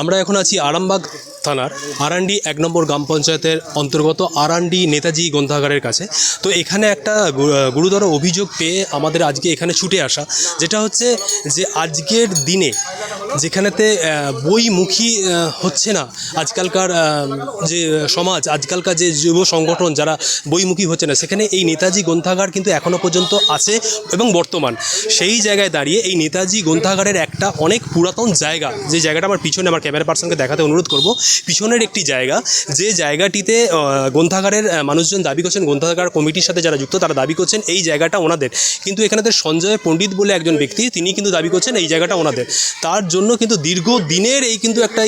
আমরা এখন আছি আরামবাগ থানার আরান্ডি এক নম্বর গ্রাম পঞ্চায়েতের অন্তর্গত আরান্ডি নেতাজি গ্রন্থাগারের কাছে। তো এখানে একটা গুরুতর অভিযোগ পেয়ে আমাদের আজকে এখানে ছুটে আসা, যেটা হচ্ছে যে আজকের দিনে যেখানেতে বইমুখী হচ্ছে না আজকালকার যে সমাজ, আজকালকার যে যুব সংগঠন যারা বইমুখী হচ্ছে না, সেখানে এই নেতাজি গ্রন্থাগার কিন্তু এখনও পর্যন্ত আছে এবং বর্তমান। সেই জায়গায় দাঁড়িয়ে এই নেতাজি গ্রন্থাগারের একটা অনেক পুরাতন জায়গা, যে জায়গাটা আমার পিছনে আমার ক্যামেরা পার্সনকে দেখাতে অনুরোধ করব, পিছনের একটি জায়গা, যে জায়গাটিতে গ্রন্থাগারের মানুষজন দাবি করছেন, গ্রন্থাগার কমিটির সাথে যারা যুক্ত, তারা দাবি করছেন এই জায়গাটা ওনাদের। কিন্তু এখানেতে সঞ্জয় পণ্ডিত বলে একজন ব্যক্তি, তিনি কিন্তু দাবি করছেন এই জায়গাটা ওনাদের। তার জন্য কিন্তু দীর্ঘ দিনের এই কিন্তু একটা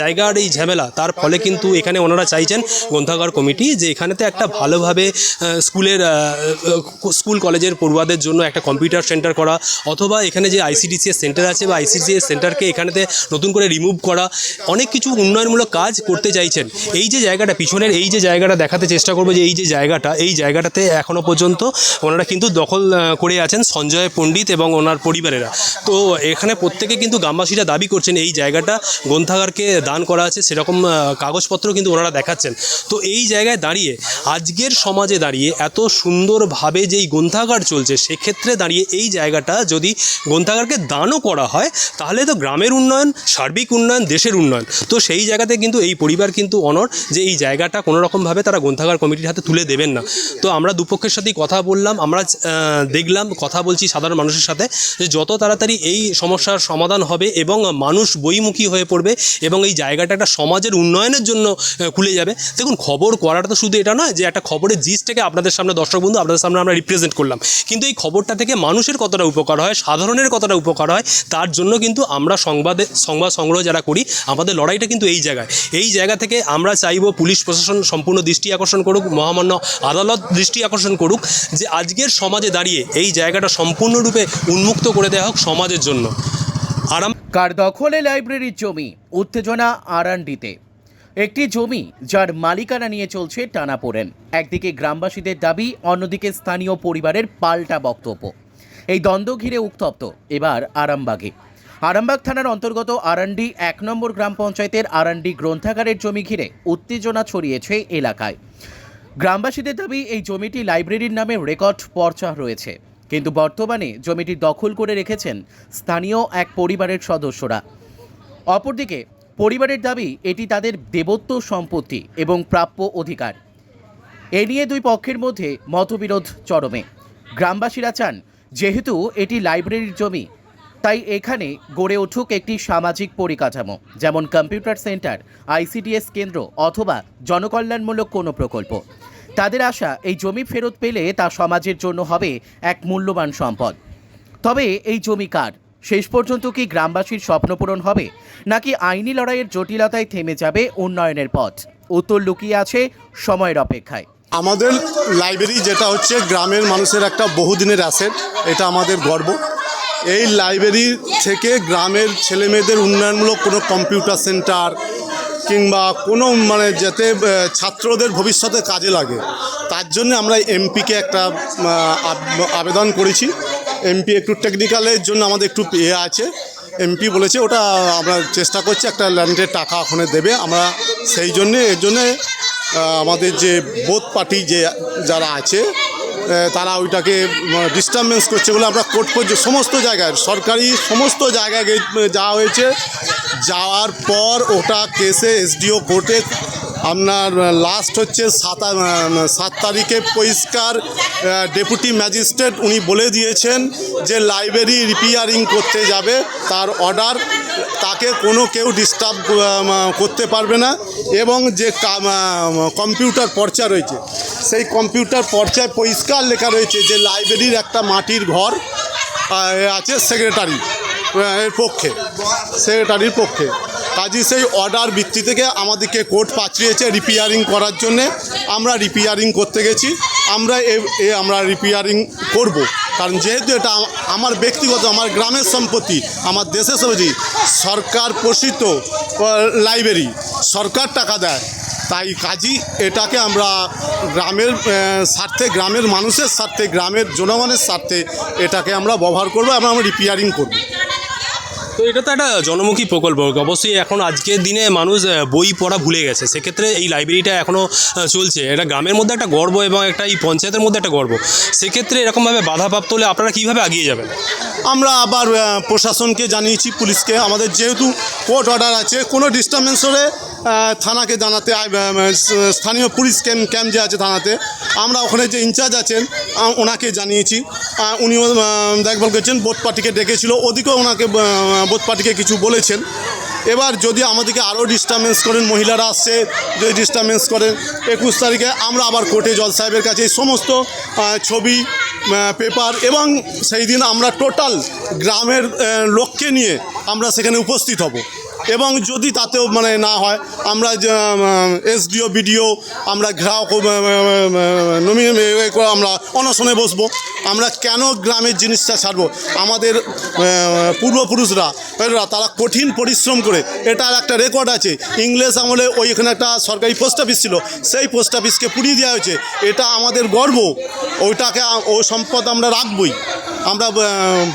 জায়গার এই ঝামেলা। তার ফলে কিন্তু এখানে ওনারা চাইছেন গ্রন্থাগার কমিটি যে এখানেতে একটা ভালোভাবে স্কুলের স্কুল কলেজের পড়ুয়াদের জন্য একটা কম্পিউটার সেন্টার করা অথবা এখানে যে আইসিডিসিএস সেন্টার আছে বা আইসিডিসিএস সেন্টারকে এখানেতে নতুন করে রিমুভ করা, অনেক কিছু উন্নয়নমূলক কাজ করতে চাইছেন। এই যে জায়গাটা, পিছনের এই যে জায়গাটা দেখাতে চেষ্টা করব যে এই যে জায়গাটা, এই জায়গাটাতে এখনও পর্যন্ত ওনারা কিন্তু দখল করে আছেন সঞ্জয় পণ্ডিত এবং ওনার পরিবারেরা। তো এখানে প্রত্যেকে কিন্তু গ্রামবাসীরা দাবি করছেন এই জায়গাটা গ্রন্থাগারকে দান করা আছে, সেরকম কাগজপত্র কিন্তু ওনারা দেখাচ্ছেন। তো এই জায়গায় দাঁড়িয়ে, আজকের সমাজে দাঁড়িয়ে এত সুন্দরভাবে যেই গ্রন্থাগার চলছে, সেক্ষেত্রে দাঁড়িয়ে এই জায়গাটা যদি গ্রন্থাগারকে দানও করা হয়, তাহলে তো গ্রামের উন্নয়ন, সার্বিক উন্নয়ন, দেশের উন্নয়ন। তো সেই জায়গাতে কিন্তু, এই পরিবার কিন্তু অনর যে এই জায়গাটা কোনো রকমভাবে তারা গ্রন্থাগার কমিটির হাতে তুলে দেবেন না। তো আমরা দুপক্ষের সাথেই কথা বললাম, আমরা দেখলাম, কথা বলছি সাধারণ মানুষের সাথে যে যত তাড়াতাড়ি এই সমস্যার সমাধান হবে এবং মানুষ বইমুখী হয়ে পড়বে এবং এই জায়গাটা একটা সমাজের উন্নয়নের জন্য খুলে যাবে। দেখুন, খবর করাটা তো শুধু এটা নয় যে একটা খবরের জিসটাকে আপনাদের সামনে দর্শক বন্ধু, আপনাদের সামনে আমরা রিপ্রেজেন্ট করলাম। কিন্তু এই খবরটা থেকে মানুষের কতটা উপকার হয়, সাধারণের কতটা উপকার হয়, তার জন্য কিন্তু আমরা সংবাদে, সংবাদ সংগ্রহ যারা করি, আমাদের লড়াইটা কিন্তু এই জায়গায়। এই জায়গা থেকে আমরা চাইব পুলিশ প্রশাসন সম্পূর্ণ দৃষ্টি আকর্ষণ করুক, মহামান্য আদালত দৃষ্টি আকর্ষণ করুক, যে আজকের সমাজে দাঁড়িয়ে এই জায়গাটা সম্পূর্ণরূপে উন্মুক্ত করে দেওয়া হোক সমাজের জন্য। কার দখলে লাইব্রেরির জমি? উত্তেজনা আরান্ডিতে। একটি জমি যার মালিকানা নিয়ে চলছে টানাপোড়েন। একদিকে গ্রামবাসীদের দাবি, অন্যদিকে স্থানীয় পরিবারের পাল্টা বক্তব্য। এই দ্বন্দ্ব ঘিরে উত্তপ্ত। এবার আরামবাগে। আরামবাগ থানার অন্তর্গত আরান্ডি এক নম্বর গ্রাম পঞ্চায়েতের আরান্ডি গ্রন্থাগারের জমি ঘিরে উত্তেজনা ছড়িয়েছে এলাকায়। গ্রামবাসীদের দাবি, এই জমিটি লাইব্রেরির নামে রেকর্ড পর্চা রয়েছে। কিন্তু বর্তমানে জমিটি দখল করে রেখেছেন স্থানীয় এক পরিবারের সদস্যরা। অপরদিকে, পরিবারের দাবি, এটি তাদের দেবত্ব সম্পত্তি এবং প্রাপ্য অধিকার। এ নিয়ে দুই পক্ষের মধ্যে মতবিরোধ চরমে। গ্রামবাসীরা চান, যেহেতু এটি লাইব্রেরির জমি, তাই এখানে গড়ে উঠুক একটি সামাজিক পরিকাঠামো, যেমন কম্পিউটার সেন্টার, আইসিডিএস কেন্দ্র অথবা জনকল্যাণমূলক কোনো প্রকল্প। তাদের আশা, এই জমি ফেরত পেলে তা সমাজের জন্য হবে এক মূল্যবান সম্পদ। তবে এই জমি কার? শেষ পর্যন্ত কি গ্রামবাসীর স্বপ্ন পূরণ হবে? নাকি আইনি লড়াইয়ের জটিলতায় থেমে যাবে উন্নয়নের পথ? উত্তর লুকিয়ে আছে সময়ের অপেক্ষায়। আমাদের লাইব্রেরি যেটা হচ্ছে গ্রামের মানুষের একটা বহুদিনের অ্যাসেট, এটা আমাদের গর্ব। এই লাইব্রেরি থেকে গ্রামের ছেলেমেয়েদের উন্নয়নমূলক কোনো কম্পিউটার সেন্টার কিংবা কোনো মানে যাতে ছাত্রদের ভবিষ্যতে কাজে লাগে, তার জন্য আমরা এমপিকে একটা আবেদন করেছি। এমপি একটু টেকনিক্যালের জন্য আমাদের একটু ইয়ে আছে। এমপি বলেছে, ওটা আমরা চেষ্টা করছি, একটা ল্যান্ডের টাকা ওখানে দেবে আমরা। সেই জন্যে, এর জন্যে আমাদের যে বোধ পার্টি যে যারা আছে তারা ওইটাকে ডিস্টারবেন্স করছে বলে আমরা কোর্ট পর্যন্ত সমস্ত জায়গায়, সরকারি সমস্ত জায়গায় যাওয়া হয়েছে। যাওয়ার পর ওটা কেসে এসডিও কোর্টে আপনার লাস্ট হচ্ছে সাত সাত তারিখে পরিষ্কার ডেপুটি ম্যাজিস্ট্রেট উনি বলে দিয়েছেন যে লাইব্রেরি রিপেয়ারিং করতে যাবে, তার অর্ডার তাকে কোনো কেউ ডিস্টার্ব করতে পারবে না এবং যে কম্পিউটার পর্চা রয়েছে, সেই কম্পিউটার পর্চায় পরিষ্কার লেখা রয়েছে যে লাইব্রেরির একটা মাটির ঘর আছে সেক্রেটারি এর পক্ষে সেক্রেটারির পক্ষে। কাজী সেই অর্ডার ভিত্তি থেকে আমাদেরকে কোর্ট পাঠিয়েছে রিপেয়ারিং করার জন্যে। আমরা রিপেয়ারিং করতে গেছি। আমরা এ আমরা রিপেয়ারিং করব। কারণ যেহেতু এটা আমার ব্যক্তিগত, আমার গ্রামের সম্পত্তি, আমার দেশের সম্পত্তি, সরকার পোষিত লাইব্রেরি সরকার টাকা দেয়। তাই কাজী এটাকে আমরা গ্রামের স্বার্থে, গ্রামের মানুষের স্বার্থে, গ্রামের জনগণের স্বার্থে এটাকে আমরা ব্যবহার করব এবং আমরা রিপেয়ারিং করব। তো এটা তো একটা জনমুখী প্রকল্প। অবশ্যই এখন আজকের দিনে মানুষ বই পড়া ভুলে গেছে। সেক্ষেত্রে এই লাইব্রেরিটা এখনও চলছে। এটা গ্রামের মধ্যে একটা গর্ব এবং একটা এই পঞ্চায়েতের মধ্যে একটা গর্ব। সেক্ষেত্রে এরকমভাবে বাধাপ্রাপ্ত হলে আপনারা কীভাবে এগিয়ে যাবেন? আমরা আবার প্রশাসনকে জানিয়েছি, পুলিশকে। আমাদের যেহেতু কোর্ট অর্ডার আছে, কোনো ডিস্টার্বেন্স হলে থানাকে জানাতে স্থানীয় পুলিশ ক্যাম্প ক্যাম্প যে আছে থানাতে, আমরা ওখানে যে ইনচার্জ আছেন ওনাকে জানিয়েছি। উনিও দেখভাল করছেন, বোধ পার্টিকে ডেকেছিল, ওদিকেও ওনাকে বোধ পার্টিকে কিছু বলেছেন। এবার যদি আমাদেরকে আরও ডিস্টার্বেন্স করেন, মহিলারা আসছে, যদি ডিস্টার্বেন্স করেন, একুশ তারিখে আমরা আবার কোর্টে জজ সাহেবের কাছে এই সমস্ত ছবি পেপার এবং সেই দিন আমরা টোটাল গ্রামের লোককে নিয়ে আমরা সেখানে উপস্থিত হব। এবং যদি তাতেও মানে না হয়, আমরা এসডিও, বিডিও, আমরা নমিনে আমরা অনশনে বসবো। আমরা কেন গ্রামের জিনিসটা ছাড়বো? আমাদের পূর্বপুরুষরা তারা কঠিন পরিশ্রম করে, এটার একটা রেকর্ড আছে। ইংলিশ আমলে ওইখানে একটা সরকারি পোস্ট অফিস ছিল, সেই পোস্ট অফিসকে পুড়িয়ে দেওয়া হয়েছে। এটা আমাদের গর্ব। ওইটাকে ও সম্পদ আমরা রাখবই। আমরা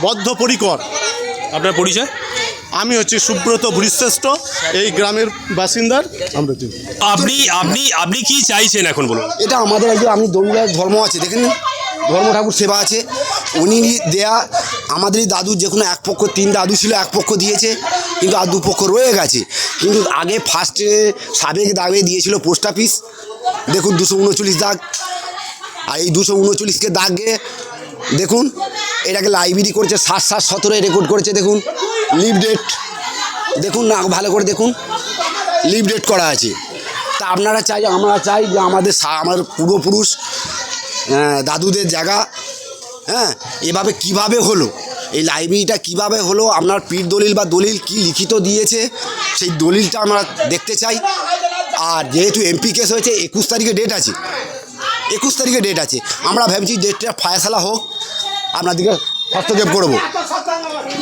বদ্ধপরিকর। আপনার পরিচয়? আমি হচ্ছে সুব্রত ভূরিশ্রেষ্ঠ এই গ্রামের বাসিন্দার আমরা আপনি আপনি আপনি কি চাইছেন এখন বলুন? এটা আমাদের একজন আমি দলিলার ধর্ম আছে দেখেন ধর্ম ঠাকুর সেবা আছে। উনি দেয়া আমাদেরই দাদু যে কোনো এক পক্ষ তিন দাদু ছিল এক পক্ষ দিয়েছে কিন্তু আর দু পক্ষ রয়ে গেছে। কিন্তু আগে ফার্স্টে সাবেক দাগে দিয়েছিল পোস্ট অফিস দেখুন দুশো উনচল্লিশ দাগ। আর এই দুশো উনচল্লিশকে দাগে দেখুন এটাকে লাইব্রেরি করেছে সাত সাত সতেরো রেকর্ড করেছে দেখুন। লিভ ডেট দেখুন না, ভালো করে দেখুন। লিভ ডেট করা আছে। তা আপনারা চাই, আমরা চাই যে আমাদের আমার পূর্বপুরুষ দাদুদের জায়গা হ্যাঁ এভাবে কীভাবে হলো, এই লাইব্রেরিটা কীভাবে হলো, আপনার পীর দলিল বা দলিল কি লিখিত দিয়েছে, সেই দলিলটা আমরা দেখতে চাই। আর যেহেতু এমপি কেস হয়েছে, একুশ তারিখে ডেট আছে। একুশ তারিখে ডেট আছে। আমরা ভাবছি ডেটটা ফায়সালা হোক, আপনাদেরকে হস্তক্ষেপ করব।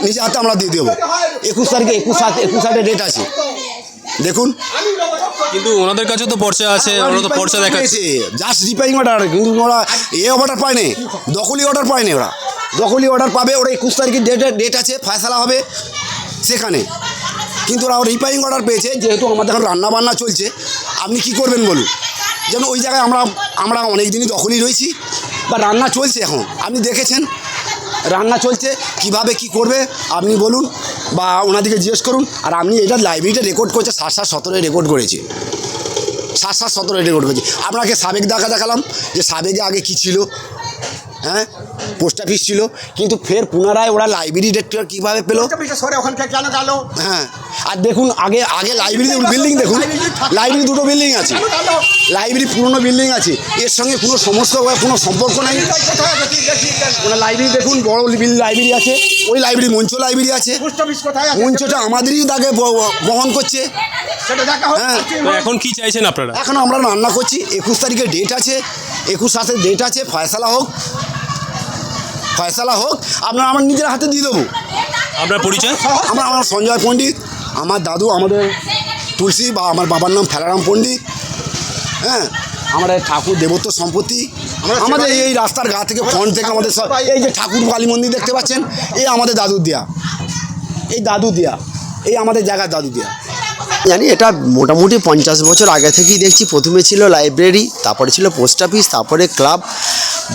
নিজে হাতে আমরা দিয়ে দেবো। একুশ তারিখে একুশ সাত একুশ সাতে ডেট আছে। দেখুন। কিন্তু ওনাদের কাছে তো পর্চা আছে ওরা তো পর্চা দেখাচ্ছে। জাস্ট রিপেয়ারিং অর্ডার কিন্তু ওরা এ অর্ডার পায়নি। দখলি অর্ডার পায়নি ওরা। দখলি অর্ডার পাবে ওরা একুশ তারিখের ডেট ডেট আছে ফয়সালা হবে সেখানে। কিন্তু ওরা রিপেয়ারিং অর্ডার পেয়েছে যেহেতু আমাদের এখন রান্না বান্না চলছে। আপনি কি করবেন বলুন? যেন ওই জায়গায় আমরা আমরা অনেক দিনই দখলই রয়েছি বা রান্না চলছে এখন। আপনি দেখেছেন? রান্না চলছে, কীভাবে কি করবে, আপনি বলুন বা ওনাদিকে জিজ্ঞেস করুন। আর আপনি এটা লাইব্রেরিটা রেকর্ড করেছে, সাত সাত সতেরোয় রেকর্ড করেছি। সাত সাত সতেরোয় রেকর্ড করেছি। আপনাকে সাবেক দেখা দেখালাম যে সাবেকে আগে কি ছিল হ্যাঁ? পোস্ট অফিস ছিল কিন্তু ফের পুনরায় ওরা লাইব্রেরি ডেটটা কীভাবে পেল? সরে ওখান থেকে কেন গেল? হ্যাঁ আর দেখুন আগে আগে লাইব্রেরি বিল্ডিং দেখুন লাইব্রেরি দুটো বিল্ডিং আছে। লাইব্রেরি পুরনো বিল্ডিং আছে এর সঙ্গে কোনো সমস্যা বা কোনো সম্পর্ক নাই। ওরা লাইব্রেরি দেখুন বড় লাইব্রেরি আছে ওই লাইব্রেরি মঞ্চ লাইব্রেরি আছে। পোস্ট অফিস কোথায় আছে? মঞ্চটা আমাদেরই দাগে ব- বহন করছে। সেটা দেখা হোক। হ্যাঁ। এখন কি চাইছেন আপনারা? এখন আমরা রান্না করছি একুশ তারিখে ডেট আছে একুশ সাথে ডেট আছে ফয়সালা হোক ফয়সালা হোক আপনার আমার নিজের হাতে দিয়ে দেবো। আপনার পরিচয়? আমার আমার সঞ্জয় পণ্ডিত আমার দাদু আমাদের তুলসী বা আমার বাবার নাম ফেলারাম পণ্ডিত হ্যাঁ? আমাদের ঠাকুর দেবত্ব সম্পত্তি আমাদের এই রাস্তার গা থেকে ফ্রন্ট থেকে আমাদের সব এই যে ঠাকুর কালী মন্দির দেখতে পাচ্ছেন এই আমাদের দাদু দেয়া। এই দাদু দেয়া এই আমাদের জায়গার দাদু দেয়া। জানি এটা মোটামুটি পঞ্চাশ বছর আগে থেকেই দেখছি। প্রথমে ছিল লাইব্রেরি তারপরে ছিল পোস্ট অফিস তারপরে ক্লাব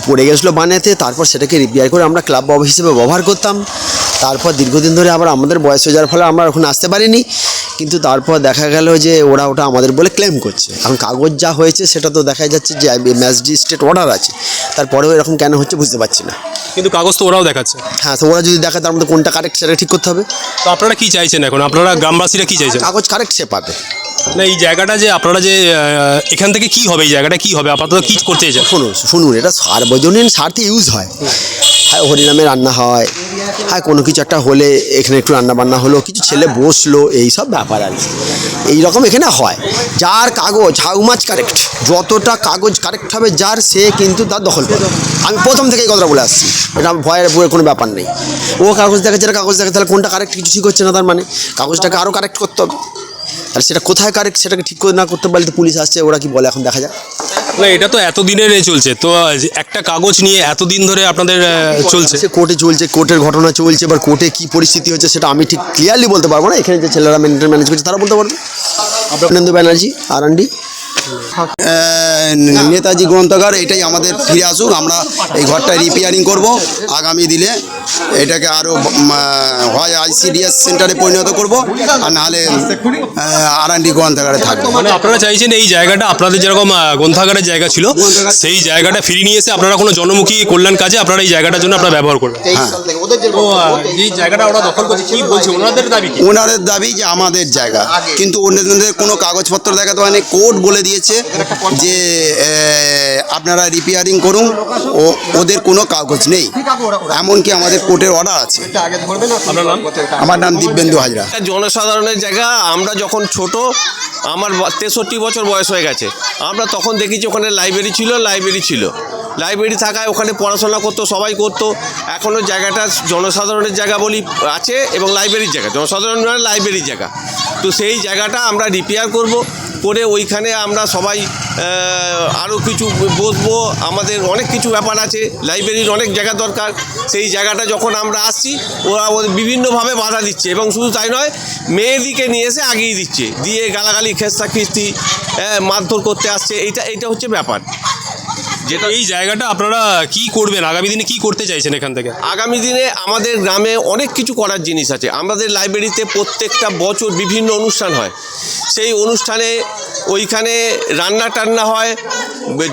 পড়ে গেছিল বানাতে, তারপর সেটাকে রিপেয়ার করে আমরা ক্লাব বব হিসেবে ব্যবহার করতাম। তারপর দীর্ঘদিন ধরে আবার আমাদের বয়স হয়ে যাওয়ার ফলে আমরা ওখানে আসতে পারিনি। কিন্তু তারপর দেখা গেল যে ওরা ওটা আমাদের বলে ক্লেম করছে। কারণ কাগজ যা হয়েছে সেটা তো দেখা যাচ্ছে যে ম্যাজিস্ট্রেট অর্ডার আছে। তারপরেও এরকম কেন হচ্ছে বুঝতে পারছি না। কিন্তু কাগজ তো ওরাও দেখাচ্ছে। হ্যাঁ তো ওরা যদি দেখে তার মধ্যে কোনটা কারেক্ট সেটা ঠিক করতে হবে। তো আপনারা কি চাইছেন এখন? আপনারা গ্রামবাসীরা কি চাইছেন? কাগজ কারেক্ট সে পাবে। না এই জায়গাটা যে আপনারা যে এখান থেকে কি হবে এই জায়গাটা কি হবে? আপাতত কি করতে চাইছেন? শুনুন শুনুন এটা সার্বজনীন স্বার্থে ইউজ হয়। হ্যাঁ হরিনামে রান্না হয়। হ্যাঁ কোনো কিছু একটা হলে এখানে একটু রান্না বান্না হলো, কিছু ছেলে বসল, এই সব ব্যাপার আর কি। এইরকম এখানে হয়। যার কাগজ হাউ মাছ কারেক্ট যতটা কাগজ কারেক্ট হবে, যার সে কিন্তু তার দখল করবে আমি প্রথম থেকে এই কথাটা বলে আসছি। এটা ভয়ের বইয়ের কোনো ব্যাপার নেই। ও কাগজ দেখে যারা কাগজ দেখে তাহলে কোনটা কারেক্ট কিছু ঠিক হচ্ছে না তার মানে? কাগজটাকে আরও কারেক্ট করতে হবে। তাহলে সেটা কোথায় কারেক্ট সেটাকে ঠিক করে না করতে পারলে তো পুলিশ আসছে, ওরা কি বলে এখন দেখা যাক। না এটা তো এতদিনের এ চলছে। তো একটা কাগজ নিয়ে এতদিন ধরে আপনাদের চলছে। কোর্টে চলছে কোর্টের ঘটনা চলছে এবার কোর্টে কি পরিস্থিতি হচ্ছে সেটা আমি ঠিক ক্লিয়ারলি বলতে পারব না। এখানে যে ছেলেরা মেনটেন ম্যানেজ করছে তারা বলতে পারবে। আপনার ব্যানার্জি আর আন্ডি নেতাজি গ্রন্থাগার এটাই আমাদের ফিরে আসুক আমরা এই ঘরটা রিপেয়ারিং করব। আগামী দিনে এটাকে আরও হয় আইসিডিএস সেন্টারে পরিণত করব আর নাহলে আর আন্ডি গ্রন্থাগারে থাকব। মানে আপনারা চাইছেন এই জায়গাটা আপনাদের যেরকম গ্রন্থাগারের জায়গা ছিল সেই জায়গাটা ফিরিয়ে নিয়ে এসে আপনারা কোনো জনমুখী কল্যাণ কাজে আপনারা এই জায়গাটার জন্য আপনারা ব্যবহার করবেন। তো আহ, এই জায়গাটা ওরা দখল করছে বলছে ওনাদের দাবি ওনাদের দাবি যে আমাদের জায়গা কিন্তু অন্যদের কোনো কাগজপত্র দেখাতে হয়নি কোর্ট বলে দিয়েছে যে আপনারা রিপেয়ারিং করুন ও ওদের কোনো কাগজ নেই। এমনকি আমাদের কোর্টের অর্ডার আছে। আমার নাম দিব্যেন্দু হাজরা। জনসাধারণের জায়গা। আমরা যখন ছোট আমার তেষট্টি বছর বয়স হয়ে গেছে। আমরা তখন দেখেছি ওখানে লাইব্রেরি ছিল লাইব্রেরি ছিল। লাইব্রেরি থাকায় ওখানে পড়াশোনা করতো সবাই করতো। এখনও জায়গাটা জনসাধারণের জায়গা বলি আছে এবং লাইব্রেরির জায়গা। জনসাধারণ মানে লাইব্রেরির জায়গা। তো সেই জায়গাটা আমরা রিপেয়ার করব। করে ওইখানে আমরা সবাই আরও কিছু বসবো। আমাদের অনেক কিছু ব্যাপার আছে লাইব্রেরির অনেক জায়গা দরকার। সেই জায়গাটা যখন আমরা আসছি ওরা বিভিন্নভাবে বাধা দিচ্ছে এবং শুধু তাই নয় মেয়েদিকে নিয়ে এসে আগিয়ে দিচ্ছে। দিয়ে গালাগালি খেস্তা খিস্তি হ্যাঁ, মারধর করতে আসছে। এইটা এইটা হচ্ছে ব্যাপার। যেটা এই জায়গাটা আপনারা কি করবেন? আগামী দিনে কি করতে চাইছেন এখান থেকে? আগামী দিনে আমাদের গ্রামে অনেক কিছু করার জিনিস আছে। আমাদের লাইব্রেরিতে প্রত্যেকটা বছর বিভিন্ন অনুষ্ঠান হয়। সেই অনুষ্ঠানে ওইখানে রান্না টান্না হয়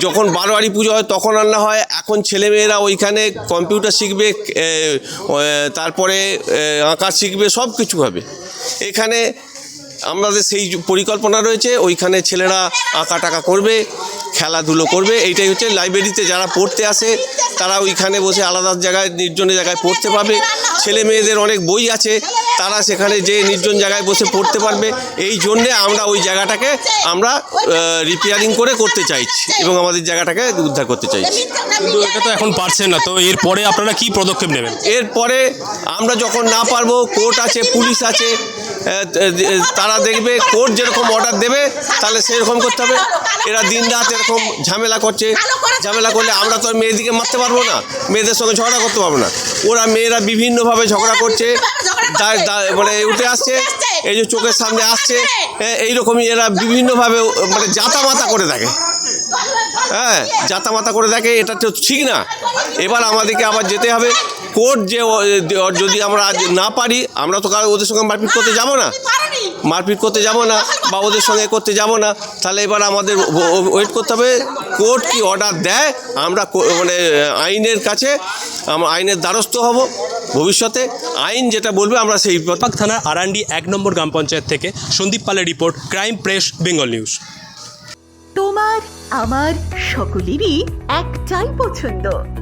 যখন বারোয়ারি পুজো হয় তখন রান্না হয়। এখন ছেলেমেয়েরা ওইখানে কম্পিউটার শিখবে তারপরে আঁকা শিখবে সব কিছু হবে। এখানে আমাদের সেই পরিকল্পনা রয়েছে ওইখানে ছেলেরা আঁকা টাকা করবে। খেলাধুলো করবে এইটাই হচ্ছে লাইব্রেরিতে যারা পড়তে আসে তারা ওইখানে বসে আলাদা জায়গায় নির্জন জায়গায় পড়তে পারবে। ছেলে মেয়েদের অনেক বই আছে তারা সেখানে যে নির্জন জায়গায় বসে পড়তে পারবে। এই জন্যে আমরা ওই জায়গাটাকে আমরা রিপেয়ারিং করে করতে চাইছি এবং আমাদের জায়গাটাকে উদ্ধার করতে চাইছি। কিন্তু এটা তো এখন পারছেন না তো এরপরে আপনারা কি পদক্ষেপ নেবেন? এরপরে আমরা যখন না পারব কোর্ট আছে পুলিশ আছে তারা দেখবে কোর্ট যেরকম অর্ডার দেবে তাহলে সেরকম করতে হবে। এরা দিন রাত এরকম ঝামেলা করছে। ঝামেলা করলে আমরা তো আর মেয়েদিকে মারতে পারব না। মেয়েদের সঙ্গে ঝগড়া করতে পারব না। ওরা মেয়েরা বিভিন্নভাবে ঝগড়া করছে। মানে উঠে আসছে। এই যে চোখের সামনে আসছে। এই এইরকমই এরা বিভিন্নভাবে মানে জাতা মাতা করে থাকে হ্যাঁ জাতামাতা করে দেখে। এটা তো ঠিক না। এবার আমাদেরকে আবার যেতে হবে। কোর্ট যে যদি আমরা আজ না পারি আমরা তো কারও ওদের সঙ্গে মারপিট করতে যাব না। মারপিট করতে যাব না বা ওদের সঙ্গে করতে যাব না। তাহলে এবার আমাদের ওয়েট করতে হবে। কোর্ট কি অর্ডার দেয় আমরা কো- মানে আইনের কাছে আমরা আইনের দ্বারস্থ হব ভবিষ্যতে। আইন যেটা বলবে আমরা সেই পাক থানার আরান্ডি এক নম্বর গ্রাম পঞ্চায়েত থেকে সন্দীপ পালের report crime press Bengal news. তোমার আমার সকলেরই একটাই পছন্দ।